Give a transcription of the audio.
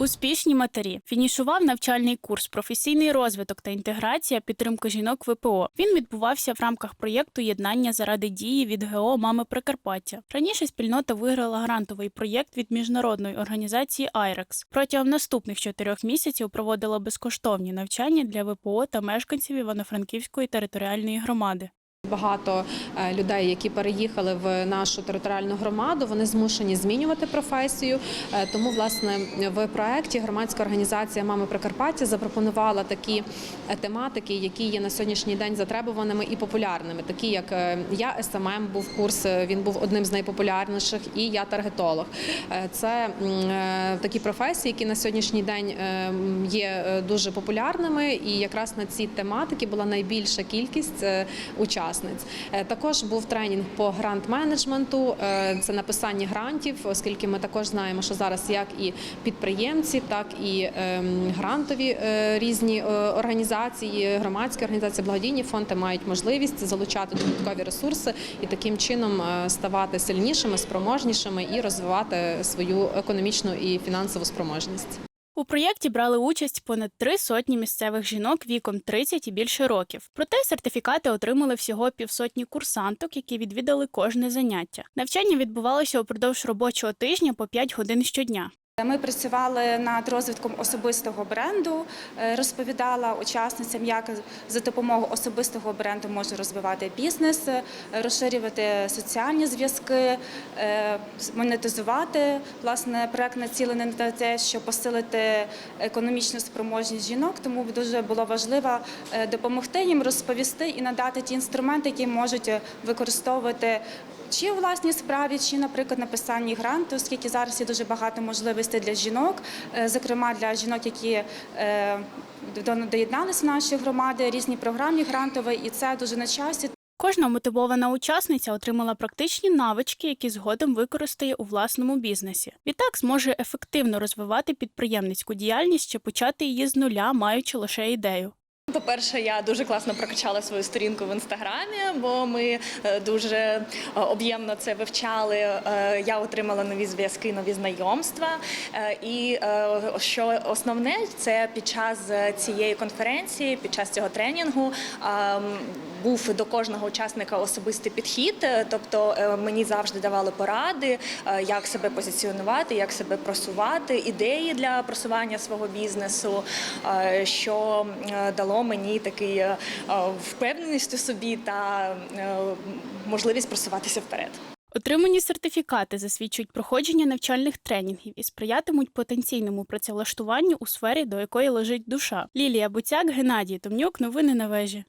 Успішні матері фінішував навчальний курс професійний розвиток та інтеграція підтримка жінок ВПО. Він відбувався в рамках проєкту єднання заради дії від ГО Мами Прикарпаття. Раніше спільнота виграла грантовий проєкт від міжнародної організації IREX. Протягом наступних чотирьох місяців проводила безкоштовні навчання для ВПО та мешканців Івано-Франківської територіальної громади. Багато е, людей, які переїхали в нашу територіальну громаду, вони змушені змінювати професію. Е, Тому, власне, в проєкті громадська організація Мами Прикарпаття запропонувала такі е, тематики, які є на сьогоднішній день затребуваними і популярними, такі як я СММ був курс, він був одним з найпопулярніших, і я таргетолог. Це такі професії, які на сьогоднішній день є дуже популярними, і якраз на ці тематики була найбільша кількість е, учасниць. Е, Також був тренінг по грант-менеджменту, е, це написання грантів, оскільки ми також знаємо, що зараз як і підприємці, так і ем, грантові е, різні організації, громадські організації, благодійні фонди мають можливість залучати додаткові ресурси і таким чином ставати сильнішими, спроможнішими і розвивати свою економічну і фінансову спроможність. У проєкті брали участь понад три сотні місцевих жінок віком 30 і більше років. Проте сертифікати отримали всього півсотні курсанток, які відвідали кожне заняття. Навчання відбувалося упродовж робочого тижня по 5 годин щодня. Ми працювали над розвитком особистого бренду. Е, Розповідала учасницям, як за допомогою особистого бренду можна розвивати бізнес, е, розширювати соціальні зв'язки, е, монетизувати. Власне, проект націлений на те, щоб посилити економічну спроможність жінок. Тому дуже було важливо допомогти їм розповісти і надати ті інструменти, які можуть використовувати чи у власній справі, чи, наприклад, написанні гранту, оскільки зараз є дуже багато можливостей для жінок, е, зокрема для жінок, які е, доєдналися в наші громади, різні програмні грантові, і це дуже на часі. Кожна мотивована учасниця отримала практичні навички, які згодом використає у власному бізнесі. Відтак зможе ефективно розвивати підприємницьку діяльність чи почати її з нуля, маючи лише ідею. По-перше, я дуже класно прокачала свою сторінку в інстаграмі, бо ми е, дуже е, об'ємно це вивчали. Е, Я отримала нові зв'язки, нові знайомства. І що основне, це під час цієї конференції, під час цього тренінгу ем, був до кожного учасника особистий підхід. Тобто мені завжди давали поради, як себе позиціонувати, як себе просувати, ідеї для просування свого бізнесу, що е, мені такий е, е, впевненість у собі та е, можливість просуватися вперед. Отримані сертифікати засвідчують проходження навчальних тренінгів і сприятимуть потенційному працевлаштуванню у сфері, до якої лежить душа. Лілія Буцяк, Геннадій Томнюк. Новини на вежі.